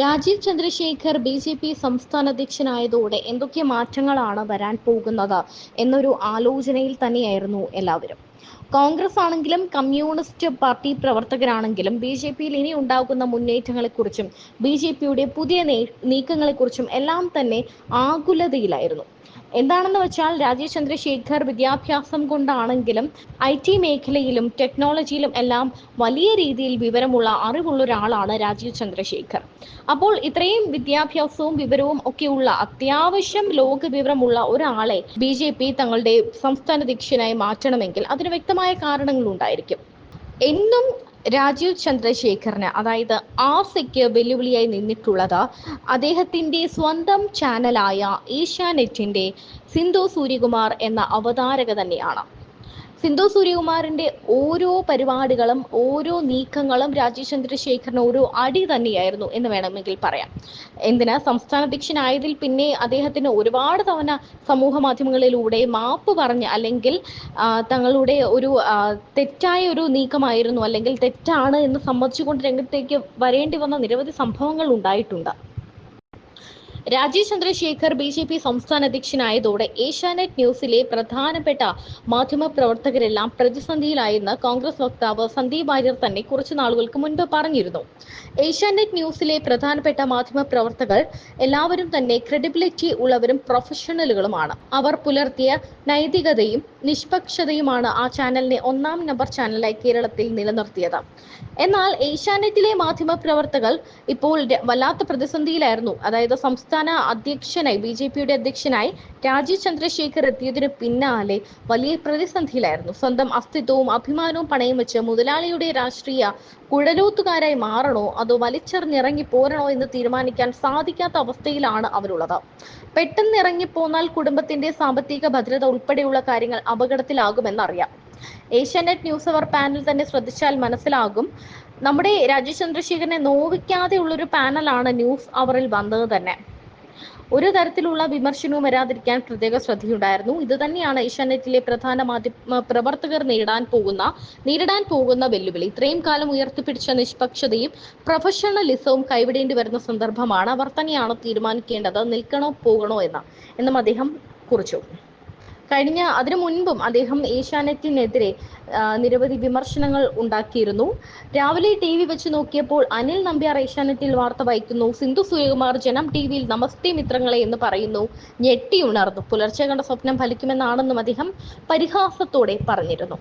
Rajeev Chandrasekhar B J P സംസ്ഥാന അധ്യക്ഷനായതോടെ എന്തൊക്കെ മാറ്റങ്ങളാണ് വരാൻ പോകുന്നത് എന്നൊരു ആലോചനയിൽ തന്നെയായിരുന്നു എല്ലാവരും. കോൺഗ്രസ് ആണെങ്കിലും കമ്മ്യൂണിസ്റ്റ് പാർട്ടി പ്രവർത്തകരാണെങ്കിലും ബി ജെ പിയിൽ ഇനി ഉണ്ടാകുന്ന മുന്നേറ്റങ്ങളെക്കുറിച്ചും ബി ജെ പിയുടെ പുതിയ നീക്കങ്ങളെക്കുറിച്ചും എല്ലാം തന്നെ ആകുലതയിലായിരുന്നു. എന്താണെന്ന് വെച്ചാൽ രാജീവ് ചന്ദ്രശേഖർ വിദ്യാഭ്യാസം കൊണ്ടാണെങ്കിലും ഐ ടി മേഖലയിലും ടെക്നോളജിയിലും എല്ലാം വലിയ രീതിയിൽ വിവരമുള്ള അറിവുള്ള ഒരാളാണ് രാജീവ് ചന്ദ്രശേഖർ. അപ്പോൾ ഇത്രയും വിദ്യാഭ്യാസവും വിവരവും ഒക്കെയുള്ള അത്യാവശ്യം ലോക വിവരമുള്ള ഒരാളെ ബി ജെ പി തങ്ങളുടെ സംസ്ഥാന അധ്യക്ഷനായി മാറ്റണമെങ്കിൽ അതിന് വ്യക്തമായ കാരണങ്ങൾ ഉണ്ടായിരിക്കും എന്നും രാജീവ് ചന്ദ്രശേഖറിന് അതായത് ആസയ്ക്ക് വെല്ലുവിളിയായി നിന്നിട്ടുള്ളത് അദ്ദേഹത്തിന്റെ സ്വന്തം ചാനലായ ഏഷ്യാനെറ്റിന്റെ സിന്ധു സൂര്യകുമാർ എന്ന അവതാരക തന്നെയാണ്. സിന്ധു സൂര്യകുമാറിന്റെ ഓരോ പരിപാടികളും ഓരോ നീക്കങ്ങളും രാജീവ് ചന്ദ്രശേഖറിന് ഒരു അടി തന്നെയായിരുന്നു എന്ന് വേണമെങ്കിൽ പറയാം. എന്തിനാ? സംസ്ഥാന അധ്യക്ഷനായതിൽ പിന്നെ അദ്ദേഹത്തിന് ഒരുപാട് തവണ സമൂഹ മാധ്യമങ്ങളിലൂടെ മാപ്പ് പറഞ്ഞ് അല്ലെങ്കിൽ തങ്ങളുടെ ഒരു തെറ്റായ ഒരു നീക്കമായിരുന്നു അല്ലെങ്കിൽ തെറ്റാണ് എന്ന് സമ്മതിച്ചുകൊണ്ട് രംഗത്തേക്ക് വരേണ്ടി വന്ന നിരവധി സംഭവങ്ങൾ ഉണ്ടായിട്ടുണ്ട്. Rajeev Chandrasekhar B J P സംസ്ഥാന അധ്യക്ഷനായതോടെ ഏഷ്യാനെറ്റ് ന്യൂസിലെ പ്രധാനപ്പെട്ട മാധ്യമ പ്രവർത്തകരെല്ലാം പ്രതിസന്ധിയിലായെന്ന് കോൺഗ്രസ് വക്താവ് സന്ദീപ് വാര്യർ തന്നെ കുറച്ചു നാളുകൾക്ക് മുൻപ് പറഞ്ഞിരുന്നു. ഏഷ്യാനെറ്റ് ന്യൂസിലെ പ്രധാനപ്പെട്ട മാധ്യമ പ്രവർത്തകർ എല്ലാവരും തന്നെ ക്രെഡിബിലിറ്റി ഉള്ളവരും പ്രൊഫഷണലുകളുമാണ്. അവർ പുലർത്തിയ നൈതികതയും നിഷ്പക്ഷതയുമാണ് ആ ചാനലിനെ ഒന്നാം നമ്പർ ചാനലായി കേരളത്തിൽ നിലനിർത്തിയത്. എന്നാൽ ഏഷ്യാനെറ്റിലെ മാധ്യമ പ്രവർത്തകർ ഇപ്പോൾ വല്ലാത്ത പ്രതിസന്ധിയിലായിരുന്നു. അതായത് സംസ്ഥാന അധ്യക്ഷനായി ബി ജെ പിയുടെ അധ്യക്ഷനായി രാജീവ് ചന്ദ്രശേഖർ എത്തിയതിനു പിന്നാലെ വലിയ പ്രതിസന്ധിയിലായിരുന്നു. സ്വന്തം അസ്തിത്വവും അഭിമാനവും പണയം വെച്ച് മുതലാളിയുടെ രാഷ്ട്രീയ കുഴലൂത്തുകാരായി മാറണോ അതോ വലിച്ചെറിഞ്ഞിറങ്ങി പോരണോ എന്ന് തീരുമാനിക്കാൻ സാധിക്കാത്ത അവസ്ഥയിലാണ് അവരുള്ളത്. പെട്ടെന്ന് ഇറങ്ങിപ്പോന്നാൽ കുടുംബത്തിന്റെ സാമ്പത്തിക ഭദ്രത ഉൾപ്പെടെയുള്ള കാര്യങ്ങൾ അപകടത്തിലാകുമെന്നറിയാം. ഏഷ്യാനെറ്റ് ന്യൂസ് അവർ പാനൽ തന്നെ ശ്രദ്ധിച്ചാൽ മനസ്സിലാകും. നമ്മുടെ രാജീവ് ചന്ദ്രശേഖരനെ നോവിക്കാതെയുള്ളൊരു പാനലാണ് ന്യൂസ് അവറിൽ വന്നത് തന്നെ. ഒരു തരത്തിലുള്ള വിമർശനവും വരാതിരിക്കാൻ പ്രത്യേക ശ്രദ്ധയുണ്ടായിരുന്നു. ഇത് തന്നെയാണ് ഏഷ്യാനെറ്റിലെ പ്രധാന മാധ്യമ പ്രവർത്തകർ നേരിടാൻ പോകുന്ന നേരിടാൻ പോകുന്ന വെല്ലുവിളി. ഇത്രയും കാലം ഉയർത്തിപ്പിടിച്ച നിഷ്പക്ഷതയും പ്രൊഫഷണലിസവും കൈവിടേണ്ടി വരുന്ന സന്ദർഭമാണ് അവർ തന്നെയാണ് തീരുമാനിക്കേണ്ടത് നിൽക്കണോ പോകണോ എന്ന് എന്നും അദ്ദേഹം കുറിച്ചു. കഴിഞ്ഞ അതിനു മുൻപും അദ്ദേഹം ഏഷ്യാനെറ്റിനെതിരെ നിരവധി വിമർശനങ്ങൾ ഉണ്ടാക്കിയിരുന്നു. രാവിലെ ടി വി വെച്ച് നോക്കിയപ്പോൾ അനിൽ നമ്പ്യാർ ഏഷ്യാനെറ്റിൽ വാർത്ത വായിക്കുന്നു. സിന്ധു സൂര്യകുമാർ ജനം ടി വിയിൽ നമസ്തേ മിത്രങ്ങളെ എന്ന് പറയുന്നു. ഞെട്ടി ഉണർന്നു. പുലർച്ചെ കണ്ട സ്വപ്നം ഫലിക്കുമെന്നാണെന്നും അദ്ദേഹം പരിഹാസത്തോടെ പറഞ്ഞിരുന്നു.